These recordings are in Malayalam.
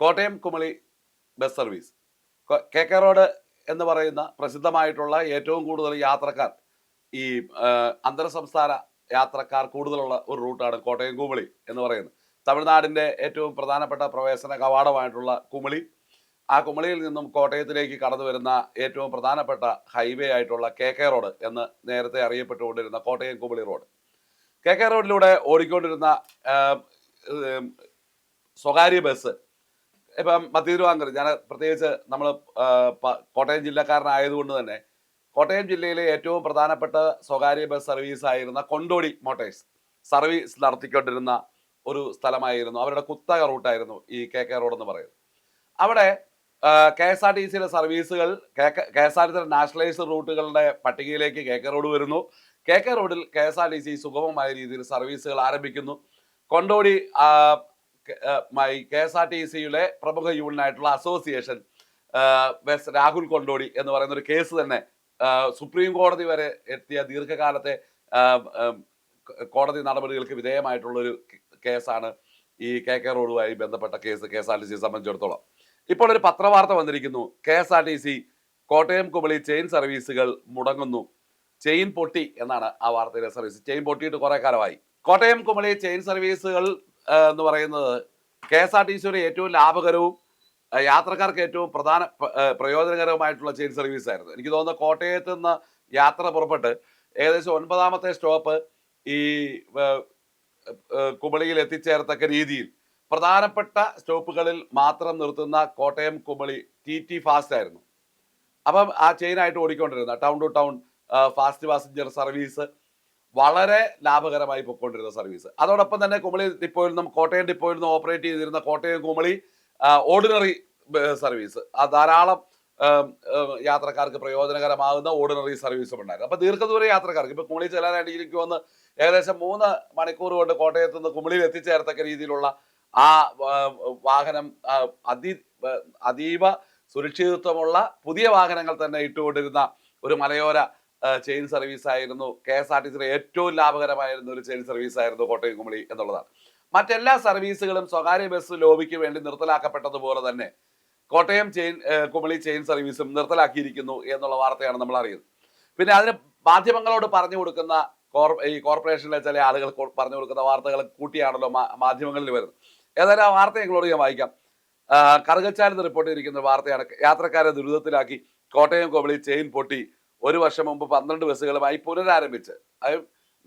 Kottayam Kumily bus service. കൊ- കെ റോഡ് എന്ന് പറയുന്ന പ്രസിദ്ധമായിട്ടുള്ള ഏറ്റവും കൂടുതൽ യാത്രക്കാർ ഈ അന്തർ സംസ്ഥാന യാത്രക്കാർ കൂടുതലുള്ള ഒരു റൂട്ടാണ് കോട്ടയം കുമളി എന്ന് പറയുന്നത്. തമിഴ്നാടിന്റെ ഏറ്റവും പ്രധാനപ്പെട്ട പ്രവേശന കവാടമായിട്ടുള്ള കുമളി. ആ കുമളിയിൽ നിന്നും കോട്ടയത്തിലേക്ക് കടന്നു വരുന്ന ഏറ്റവും പ്രധാനപ്പെട്ട ഹൈവേ ആയിട്ടുള്ള കെ കെ റോഡ് എന്ന് നേരത്തെ അറിയപ്പെട്ടുകൊണ്ടിരുന്ന Kottayam Kumily road. K K റോഡിലൂടെ ഓടിക്കൊണ്ടിരുന്ന സ്വകാര്യ ബസ് ഇപ്പം മധ്യതിരുവാങ്കർ ഞാൻ പ്രത്യേകിച്ച് നമ്മൾ കോട്ടയം ജില്ലക്കാരനായതുകൊണ്ട് തന്നെ കോട്ടയം ജില്ലയിലെ ഏറ്റവും പ്രധാനപ്പെട്ട സ്വകാര്യ ബസ് സർവീസ് ആയിരുന്ന കൊണ്ടോടി മോട്ടേഴ്സ് സർവീസ് നടത്തിക്കൊണ്ടിരുന്ന ഒരു സ്ഥലമായിരുന്നു. അവരുടെ കുത്തക റൂട്ടായിരുന്നു ഈ കെ കെ റോഡ് എന്ന് പറയുന്നത്. അവിടെ കെ എസ് ആർ ടി സിയിലെ സർവീസുകൾ കെ എസ് ആർ ടി സിയുടെ നാഷണലൈസ്ഡ് റൂട്ടുകളുടെ പട്ടികയിലേക്ക് കെ കെ റോഡ് വരുന്നു. കെ കെ റോഡിൽ K S R T C സുഗമമായ രീതിയിൽ സർവീസുകൾ ആരംഭിക്കുന്നു. Kondotty K- S R T സിയുടെ പ്രമുഖ യൂണിയനായിട്ടുള്ള അസോസിയേഷൻ രാഹുൽ കൊണ്ടോടി എന്ന് പറയുന്ന ഒരു കേസ് തന്നെ സുപ്രീം കോടതി വരെ എത്തിയ ദീർഘകാലത്തെ കോടതി നടപടികൾക്ക് വിധേയമായിട്ടുള്ള ഒരു കേസാണ് ഈ കെ കെ റോഡുമായി ബന്ധപ്പെട്ട case K S R T സിയെ സംബന്ധിച്ചിടത്തോളം. ഇപ്പോൾ ഒരു പത്രവാർത്ത വന്നിരിക്കുന്നു. K S R T C Kottayam Kumily chain സർവീസുകൾ മുടങ്ങുന്നു. ചെയിൻ പൊട്ടി എന്നാണ് ആ വാർത്തയിലെ സർവീസ്. ചെയിൻ പൊട്ടിയിട്ട് കുറെ കാലമായി. കോട്ടയം കുമളി ചെയിൻ സർവീസുകൾ എന്ന് പറയുന്നത് കെ എസ് ആർ ടി സിയുടെ ഏറ്റവും ലാഭകരവും യാത്രക്കാർക്ക് ഏറ്റവും പ്രധാന പ്രയോജനകരവുമായിട്ടുള്ള ചെയിൻ സർവീസ് ആയിരുന്നു. എനിക്ക് തോന്നുന്നു കോട്ടയത്ത് നിന്ന് യാത്ര പുറപ്പെട്ട് ഏകദേശം ഒൻപതാമത്തെ സ്റ്റോപ്പ് ഈ കുമളിയിൽ എത്തിച്ചേർത്തക്ക രീതിയിൽ പ്രധാനപ്പെട്ട സ്റ്റോപ്പുകളിൽ മാത്രം നിർത്തുന്ന Kottayam Kumily T T fast ആയിരുന്നു. അപ്പം ആ ചെയിനായിട്ട് ഓടിക്കൊണ്ടിരുന്ന town to town fast passenger service വളരെ ലാഭകരമായി പൊയ്ക്കൊണ്ടിരുന്ന സർവീസ്. അതോടൊപ്പം തന്നെ കുമളി ഡിപ്പോയിൽ നിന്നും കോട്ടയം ഡിപ്പോയിൽ നിന്നും ഓപ്പറേറ്റ് ചെയ്തിരുന്ന കോട്ടയം കുമളി ഓർഡിനറി സർവീസ്. ആ ധാരാളം യാത്രക്കാർക്ക് പ്രയോജനകരമാകുന്ന ഓർഡിനറി സർവീസും ഉണ്ടായിരുന്നു. അപ്പൊ ദീർഘദൂര യാത്രക്കാർക്ക് ഇപ്പൊ കുമളി ചെല്ലാനായിട്ട് എനിക്ക് വന്ന് ഏകദേശം മൂന്ന് മണിക്കൂർ കൊണ്ട് കോട്ടയത്ത് നിന്ന് കുമളിയിൽ എത്തിച്ചേർത്തക്ക രീതിയിലുള്ള ആ വാഹനം അതി അതീവ സുരക്ഷിതത്വമുള്ള പുതിയ വാഹനങ്ങൾ തന്നെ ഇട്ടുകൊണ്ടിരുന്ന ഒരു മലയോര ചെയിൻ സർവീസ് ആയിരുന്നു. കെ എസ് ആർ ടി സിയുടെ ഏറ്റവും ലാഭകരമായിരുന്ന ഒരു ചെയിൻ സർവീസ് ആയിരുന്നു കോട്ടയം കുമളി എന്നുള്ളതാണ്. മറ്റെല്ലാ സർവീസുകളും സ്വകാര്യ ബസ് ലോബിക്ക് വേണ്ടി നിർത്തലാക്കപ്പെട്ടതുപോലെ തന്നെ കോട്ടയം ചെയിൻ കുമളി ചെയിൻ സർവീസും നിർത്തലാക്കിയിരിക്കുന്നു എന്നുള്ള വാർത്തയാണ് നമ്മൾ അറിയുന്നത്. പിന്നെ അതിന് മാധ്യമങ്ങളോട് പറഞ്ഞു കൊടുക്കുന്ന ഈ കോർപ്പറേഷനിലെ ചില ആളുകൾ പറഞ്ഞു കൊടുക്കുന്ന വാർത്തകൾ കൂട്ടിയാണല്ലോ മാധ്യമങ്ങളിൽ വരുന്നത്. ഏതായാലും ആ വാർത്ത ഞങ്ങളോട് ഞാൻ വായിക്കാം. കറുകച്ചാലിന്ന് റിപ്പോർട്ട് ചെയ്തിരിക്കുന്ന വാർത്തയാണ്. യാത്രക്കാരെ ദുരിതത്തിലാക്കി കോട്ടയം കുമളി ചെയിൻ പൊട്ടി ഒരു വർഷം മുമ്പ് പന്ത്രണ്ട് ബസ്സുകളുമായി പുനരാരംഭിച്ച്. അത്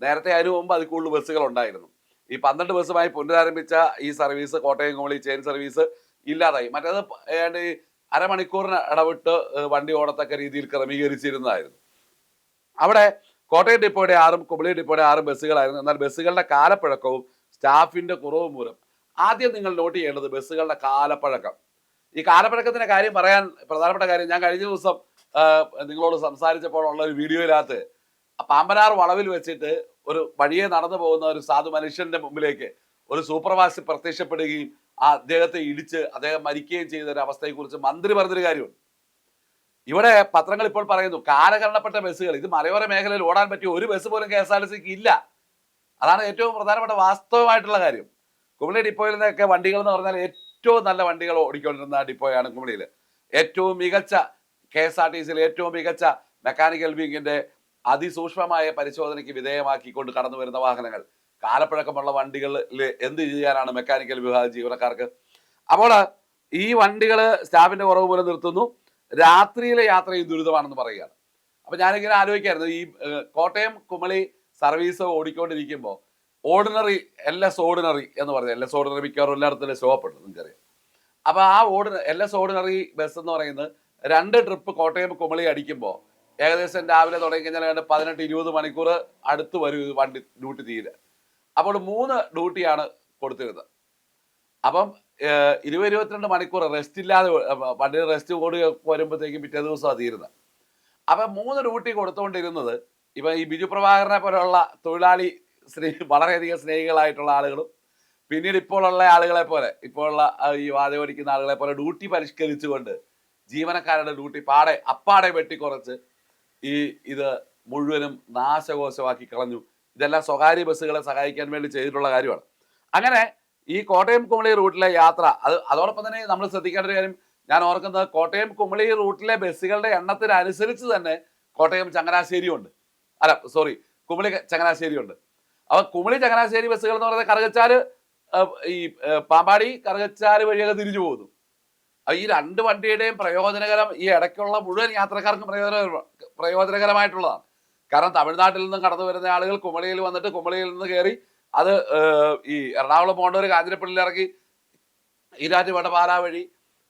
നേരത്തെ അതിനു മുമ്പ് അതിൽ കൂടുതൽ ബസ്സുകൾ ഉണ്ടായിരുന്നു ഈ പന്ത്രണ്ട് ബസ്സുമായി പുനരാരംഭിച്ച ഈ service Kottayam Kumily chain service ഇല്ലാതായി. മറ്റേത് ഏതാണ്ട് അരമണിക്കൂറിന് ഇടവിട്ട് വണ്ടി ഓടത്തക്ക രീതിയിൽ ക്രമീകരിച്ചിരുന്നതായിരുന്നു. അവിടെ കോട്ടയം ഡിപ്പോയുടെ ആറും കുമളി ഡിപ്പോയുടെ ആറും ബസ്സുകളായിരുന്നു. എന്നാൽ ബസ്സുകളുടെ കാലപ്പഴക്കവും സ്റ്റാഫിന്റെ കുറവ് മൂലം ആദ്യം നിങ്ങൾ നോട്ട് ചെയ്യേണ്ടത് ബസ്സുകളുടെ കാലപ്പഴക്കം. ഈ കാലപ്പഴക്കത്തിന്റെ കാര്യം പറയാൻ പ്രധാനപ്പെട്ട കാര്യം ഞാൻ കഴിഞ്ഞ ദിവസം നിങ്ങളോട് സംസാരിച്ചപ്പോൾ ഉള്ള ഒരു വീഡിയോയിനകത്ത് പാമ്പനാർ വളവിൽ വെച്ചിട്ട് ഒരു വഴിയെ നടന്നു പോകുന്ന ഒരു സാധു മനുഷ്യന്റെ മുമ്പിലേക്ക് ഒരു സൂപ്പർവാസി പ്രത്യക്ഷപ്പെടുകയും ആ അദ്ദേഹത്തെ ഇടിച്ച് അദ്ദേഹം മരിക്കുകയും ചെയ്ത ഒരു അവസ്ഥയെ കുറിച്ച് മന്ത്രി പറഞ്ഞൊരു കാര്യമുണ്ട്. ഇവിടെ പത്രങ്ങൾ ഇപ്പോൾ പറയുന്നു കാലകരണപ്പെട്ട ബസ്സുകൾ ഇത് മലയോര മേഖലയിൽ ഓടാൻ പറ്റിയ ഒരു ബസ് പോലും കെ എസ് ആർ ടി സിക്ക് ഇല്ല. അതാണ് ഏറ്റവും പ്രധാനപ്പെട്ട വാസ്തവമായിട്ടുള്ള കാര്യം. കുമളി ഡിപ്പോയിൽ നിന്നൊക്കെ വണ്ടികൾ എന്ന് പറഞ്ഞാൽ ഏറ്റവും നല്ല വണ്ടികൾ ഓടിക്കൊണ്ടിരുന്ന ഡിപ്പോയാണ് കുമളിയിൽ ഏറ്റവും മികച്ച കെ എസ് ആർ ടി സിയിൽ ഏറ്റവും മികച്ച മെക്കാനിക്കൽ വിങ്ങിന്റെ അതിസൂക്ഷ്മമായ പരിശോധനയ്ക്ക് വിധേയമാക്കിക്കൊണ്ട് കടന്നു വരുന്ന വാഹനങ്ങൾ. കാലപ്പഴക്കമുള്ള വണ്ടികളിൽ എന്ത് ചെയ്യാനാണ് മെക്കാനിക്കൽ വിഭാഗ ജീവനക്കാർക്ക്? അപ്പോൾ ഈ വണ്ടികൾ സ്റ്റാഫിന്റെ കുറവ് പോലെ നിർത്തുന്നു. രാത്രിയിലെ യാത്രയും ദുരിതമാണെന്ന് പറയുകയാണ്. അപ്പൊ ഞാനിങ്ങനെ ആലോചിക്കായിരുന്നു. ഈ കോട്ടയം കുമളി സർവീസ് ഓടിക്കൊണ്ടിരിക്കുമ്പോൾ ഓർഡിനറി എൽ എസ് ഓർഡിനറി എന്ന് പറഞ്ഞാൽ എൽ എസ് ഓർഡിനറി മിക്കവാറും എല്ലായിടത്തും സ്റ്റോപ്പ് ഉണ്ട് നിങ്ങൾക്കറിയാം അപ്പൊ ആ ഓർഡിന എൽ എസ് ഓർഡിനറി ബസ് എന്ന് പറയുന്നത് രണ്ട് ട്രിപ്പ് കോട്ടയം കുമളി അടിക്കുമ്പോൾ ഏകദേശം രാവിലെ തുടങ്ങി കഴിഞ്ഞാൽ ഏതാണ്ട് പതിനെട്ട് ഇരുപത് മണിക്കൂർ അടുത്ത് വരും വണ്ടി ഡ്യൂട്ടി തീരെ. അപ്പോൾ മൂന്ന് ഡ്യൂട്ടിയാണ് കൊടുത്തിരുന്നത്. അപ്പം ഇരുപത് ഇരുപത്തിരണ്ട് മണിക്കൂർ റെസ്റ്റ് ഇല്ലാതെ വണ്ടി റെസ്റ്റ് കൂടി വരുമ്പോഴത്തേക്കും പിറ്റേ ദിവസമാണ് തീരുന്നത് അപ്പം മൂന്ന് ഡ്യൂട്ടി കൊടുത്തുകൊണ്ടിരുന്നത് ഇപ്പം ഈ ബിജു പ്രഭാകരനെ പോലെയുള്ള തൊഴിലാളി സ്നേഹി വളരെയധികം സ്നേഹികളായിട്ടുള്ള ആളുകളും പിന്നീട് ഇപ്പോഴുള്ള ആളുകളെ പോലെ ഇപ്പോഴുള്ള ഈ ഈ ഓടിക്കുന്ന ആളുകളെ പോലെ ഡ്യൂട്ടി പരിഷ്കരിച്ചുകൊണ്ട് ജീവനക്കാരുടെ ഡ്യൂട്ടി പാടെ അപ്പാടെ വെട്ടിക്കുറച്ച് ഈ ഇത് മുഴുവനും നാശകോശമാക്കി കളഞ്ഞു. ഇതെല്ലാം സ്വകാര്യ ബസ്സുകളെ സഹായിക്കാൻ വേണ്ടി ചെയ്തിട്ടുള്ള കാര്യമാണ്. അങ്ങനെ ഈ കോട്ടയം കുമളി റൂട്ടിലെ യാത്ര അത് അതോടൊപ്പം തന്നെ നമ്മൾ ശ്രദ്ധിക്കേണ്ട ഒരു കാര്യം ഞാൻ ഓർക്കുന്നത് കോട്ടയം കുമളി റൂട്ടിലെ ബസ്സുകളുടെ എണ്ണത്തിനനുസരിച്ച് തന്നെ കോട്ടയം ചങ്ങനാശ്ശേരി ഉണ്ട് അല്ല സോറി കുമളി ചങ്ങനാശ്ശേരി ഉണ്ട് അപ്പൊ കുമളി ചങ്ങനാശ്ശേരി ബസ്സുകൾ എന്ന് പറയുന്നത് കറുകച്ചാൽ ഈ പാമ്പാടി കറുകച്ചാൽ വഴിയൊക്കെ തിരിച്ചു പോകുന്നു. ഈ രണ്ട് വണ്ടിയുടെയും പ്രയോജനകരം ഈ ഇടയ്ക്കുള്ള മുഴുവൻ യാത്രക്കാർക്കും പ്രയോജന പ്രയോജനകരമായിട്ടുള്ളതാണ്. കാരണം തമിഴ്നാട്ടിൽ നിന്നും കടന്നു വരുന്ന ആളുകൾ കുമളിയിൽ വന്നിട്ട് കുമളിയിൽ നിന്ന് കയറി അത് ഈ എറണാകുളം പോകേണ്ടവർ കാഞ്ഞിരപ്പള്ളിയിൽ ഇറക്കി ഈരാറ്റുപേട്ട പാലാ വഴി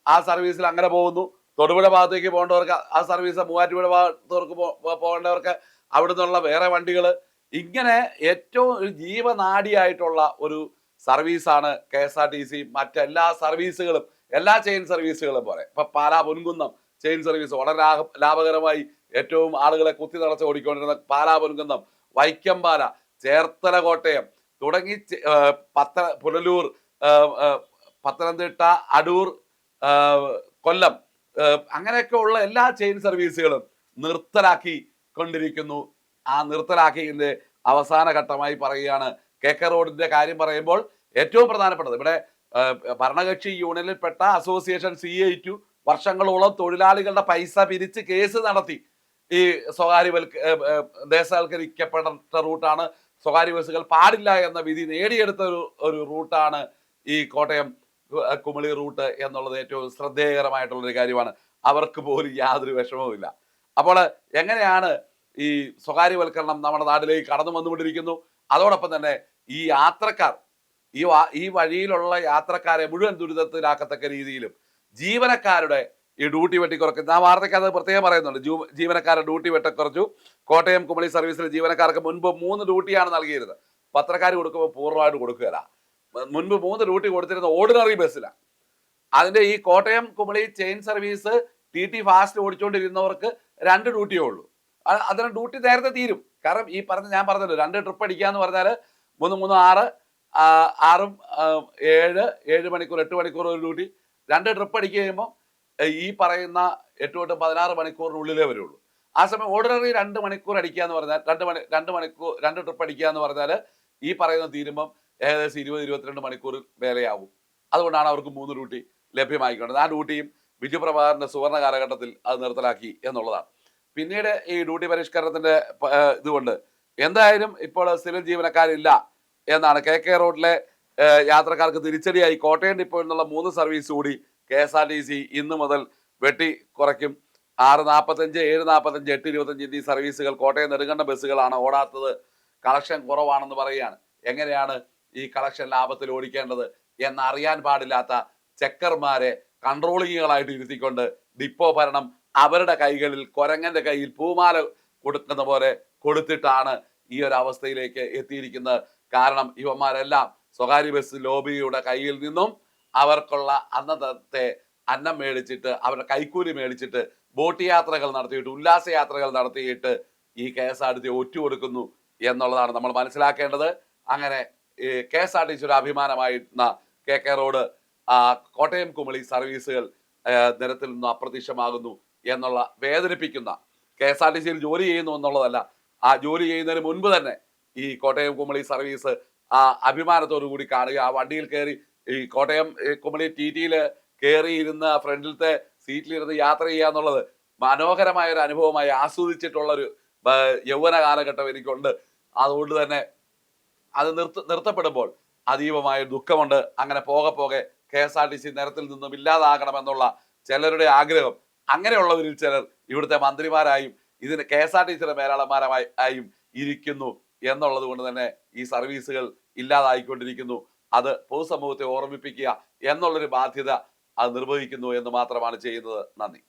ആ സർവീസിൽ അങ്ങനെ പോകുന്നു. തൊടുപുഴ ഭാഗത്തേക്ക് പോകേണ്ടവർക്ക് ആ സർവീസ് മൂവാറ്റുപുഴ ഭാഗത്തവർക്ക് പോകേണ്ടവർക്ക് അവിടെ നിന്നുള്ള വേറെ വണ്ടികൾ ഇങ്ങനെ ഏറ്റവും ഒരു ജീവനാഡിയായിട്ടുള്ള ഒരു സർവീസാണ് K S R T C മറ്റെല്ലാ സർവീസുകളും എല്ലാ ചെയിൻ സർവീസുകളും പോലെ. ഇപ്പൊ പാലാ പൊൻകുന്നം ചെയിൻ സർവീസ് വളരെ ലാഭകരമായി ഏറ്റവും ആളുകളെ കുത്തി നിറച്ച് ഓടിക്കൊണ്ടിരുന്ന പാലാ പൊൻകുന്നം വൈക്കം പാല ചേർത്തല കോട്ടയം തുടങ്ങി പത്ത പുനലൂർ പത്തനംതിട്ട അടൂർ കൊല്ലം അങ്ങനെയൊക്കെ ഉള്ള എല്ലാ ചെയിൻ സർവീസുകളും നിർത്തലാക്കി കൊണ്ടിരിക്കുന്നു. ആ നിർത്തലാക്കിയതിന്റെ അവസാന ഘട്ടമായി പറയുകയാണ് കെ കെ റോഡിന്റെ കാര്യം പറയുമ്പോൾ ഏറ്റവും പ്രധാനപ്പെട്ടത്. ഇവിടെ ഭരണകക്ഷി യൂണിയനിൽപ്പെട്ട അസോസിയേഷൻ സി ഐ ടു വർഷങ്ങളോളം തൊഴിലാളികളുടെ പൈസ പിരിച്ച് കേസ് നടത്തി. ഈ സ്വകാര്യവൽക്ക ദേശവൽക്കരിക്കപ്പെട്ട റൂട്ടാണ് സ്വകാര്യ ബസ്സുകൾ പാടില്ല എന്ന വിധി നേടിയെടുത്ത ഒരു ഒരു റൂട്ടാണ് ഈ കോട്ടയം കുമളി റൂട്ട് എന്നുള്ളത് ഏറ്റവും ശ്രദ്ധേയകരമായിട്ടുള്ള ഒരു കാര്യമാണ്. അവർക്ക് പോലും യാതൊരു വിഷമവുമില്ല അപ്പോൾ എങ്ങനെയാണ് ഈ സ്വകാര്യവൽക്കരണം നമ്മുടെ നാട്ടിലേക്ക് കടന്നു വന്നുകൊണ്ടിരിക്കുന്നു അതോടൊപ്പം തന്നെ ഈ യാത്രക്കാർ ഈ ഈ വഴിയിലുള്ള യാത്രക്കാരെ മുഴുവൻ ദുരിതത്തിലാക്കത്തക്ക രീതിയിലും ജീവനക്കാരുടെ ഈ ഡ്യൂട്ടി വെട്ടിക്കുറക്കും ആ വാർത്തയ്ക്കകത്ത് പ്രത്യേകം പറയുന്നുണ്ട് ജീവനക്കാരുടെ ഡ്യൂട്ടി വെട്ടിക്കുറച്ചു. കോട്ടയം കുമളി സർവീസിലെ ജീവനക്കാർക്ക് മുൻപ് മൂന്ന് ഡ്യൂട്ടിയാണ് നൽകിയിരുന്നത്. പത്രക്കാർ കൊടുക്കുമ്പോൾ പൂർണമായിട്ട് കൊടുക്കുകയില്ല. മുൻപ് മൂന്ന് ഡ്യൂട്ടി കൊടുത്തിരുന്ന ഓർഡിനറി ബസ്സിലാണ് അതിന്റെ ഈ Kottayam Kumily chain service T T fast ഓടിച്ചുകൊണ്ടിരുന്നവർക്ക് രണ്ട് ഡ്യൂട്ടിയേ ഉള്ളൂ. അതിന് ഡ്യൂട്ടി നേരത്തെ തീരും. കാരണം ഈ പറഞ്ഞ ഞാൻ പറഞ്ഞല്ലോ രണ്ട് ട്രിപ്പ് അടിക്കുക എന്ന് പറഞ്ഞാൽ മൂന്ന് മൂന്ന് ആറ് ആറും ഏഴ് ഏഴ് മണിക്കൂർ എട്ട് മണിക്കൂർ ഒരു ഡ്യൂട്ടി. രണ്ട് ട്രിപ്പ് അടിക്കുക കഴിയുമ്പോൾ ഈ പറയുന്ന എട്ട് തൊട്ട് പതിനാറ് മണിക്കൂറിനുള്ളിലേ വരുള്ളൂ. ആ സമയം ഓർഡിനറി രണ്ട് മണിക്കൂർ അടിക്കുക എന്ന് പറഞ്ഞാൽ രണ്ട് മണി രണ്ട് മണിക്കൂർ രണ്ട് ട്രിപ്പ് അടിക്കുക എന്ന് പറഞ്ഞാൽ ഈ പറയുന്ന തീരുമ്പം ഏകദേശം ഇരുപത് ഇരുപത്തിരണ്ട് മണിക്കൂർ വേലയാവും. അതുകൊണ്ടാണ് അവർക്ക് മൂന്ന് ഡ്യൂട്ടി ലഭ്യമായിക്കൊണ്ടത്. ആ ഡ്യൂട്ടിയും ബിജു പ്രഭാകറിന്റെ സുവർണ കാലഘട്ടത്തിൽ അത് നിർത്തലാക്കി എന്നുള്ളതാണ്. പിന്നീട് ഈ ഡ്യൂട്ടി പരിഷ്കരണത്തിന്റെ ഇതുകൊണ്ട് എന്തായാലും ഇപ്പോൾ സ്ഥിരം ജീവനക്കാരില്ല. എന്നാണ് കെ കെ റോഡിലെ യാത്രക്കാർക്ക് തിരിച്ചടിയായി. കോട്ടയം ഡിപ്പോയിൽ നിന്നുള്ള മൂന്ന് സർവീസ് കൂടി K S R T C ഇന്ന് മുതൽ വെട്ടി കുറയ്ക്കും. ആറ് നാൽപ്പത്തഞ്ച് ഏഴ് നാൽപ്പത്തഞ്ച് എട്ട് ഇരുപത്തഞ്ച് എന്നീ സർവീസുകൾ കോട്ടയം നെടുങ്കണ്ട ബസ്സുകളാണ് ഓടാത്തത്. കളക്ഷൻ കുറവാണെന്ന് പറയുകയാണ്. എങ്ങനെയാണ് ഈ കളക്ഷൻ ലാഭത്തിൽ ഓടിക്കേണ്ടത് എന്നറിയാൻ പാടില്ലാത്ത ചെക്കർമാരെ കൺട്രോളിങ്ങുകളായിട്ട് ഇരുത്തിക്കൊണ്ട് ഡിപ്പോ ഭരണം അവരുടെ കൈകളിൽ കൊരങ്ങന്റെ കയ്യിൽ പൂമാല കൊടുക്കുന്ന പോലെ കൊടുത്തിട്ടാണ് ഈ ഒരു അവസ്ഥയിലേക്ക് എത്തിയിരിക്കുന്നത്. കാരണം ഇവന്മാരെല്ലാം സ്വകാര്യ ബസ് ലോബിയുടെ കയ്യിൽ നിന്നും അവർക്കുള്ള അന്നത്തെ അന്നം മേടിച്ചിട്ട് അവരുടെ കൈക്കൂലി മേടിച്ചിട്ട് ബോട്ട് യാത്രകൾ നടത്തിയിട്ട് ഉല്ലാസ യാത്രകൾ നടത്തിയിട്ട് ഈ K S R T C ഒറ്റുകൊടുക്കുന്നു എന്നുള്ളതാണ് നമ്മൾ മനസ്സിലാക്കേണ്ടത്. അങ്ങനെ K S R T C ഒരു അഭിമാനമായിരുന്ന K K road Kottayam Kumily സർവീസുകൾ നിരത്തിൽ നിന്ന് അപ്രത്യക്ഷമാകുന്നു എന്നുള്ള വേദനിപ്പിക്കുന്ന കെ എസ് ആർ ടി സിയിൽ ജോലി ചെയ്യുന്നു എന്നുള്ളതല്ല. ആ ജോലി ചെയ്യുന്നതിന് മുൻപ് തന്നെ ഈ കോട്ടയം കുമളി സർവീസ് ആ അഭിമാനത്തോടു കൂടി കാണുക. ആ വണ്ടിയിൽ കയറി ഈ കോട്ടയം കുമളി ടി ടിയിൽ കയറിയിരുന്ന് ഫ്രണ്ടിലത്തെ സീറ്റിലിരുന്ന് യാത്ര ചെയ്യുക എന്നുള്ളത് മനോഹരമായ ഒരു അനുഭവമായി ആസ്വദിച്ചിട്ടുള്ള ഒരു ആ, യൗവന കാലഘട്ടം എനിക്കുണ്ട്. അതുകൊണ്ട് തന്നെ അത് നിർത്ത നിർത്തപ്പെടുമ്പോൾ അതീവമായ ദുഃഖമുണ്ട്. അങ്ങനെ പോകെ പോകെ K S R T C നിരത്തിൽ നിന്നും ഇല്ലാതാകണമെന്നുള്ള ചിലരുടെ ആഗ്രഹം. അങ്ങനെയുള്ളവരിൽ ചിലർ ഇവിടുത്തെ മന്ത്രിമാരായും ഇതിന് കെ എസ് ആർ ടി സിയുടെ മേലാളന്മാരായും ഇരിക്കുന്നു. എന്നുള്ളത് കൊണ്ട് തന്നെ ഈ സർവീസുകൾ ഇല്ലാതായിക്കൊണ്ടിരിക്കുന്നു. അത് പൊതുസമൂഹത്തെ ഓർമ്മിപ്പിക്കുക എന്നുള്ളൊരു ബാധ്യത അത് നിർവഹിക്കുന്നു എന്ന് മാത്രമാണ് ചെയ്യുന്നത്. നന്ദി.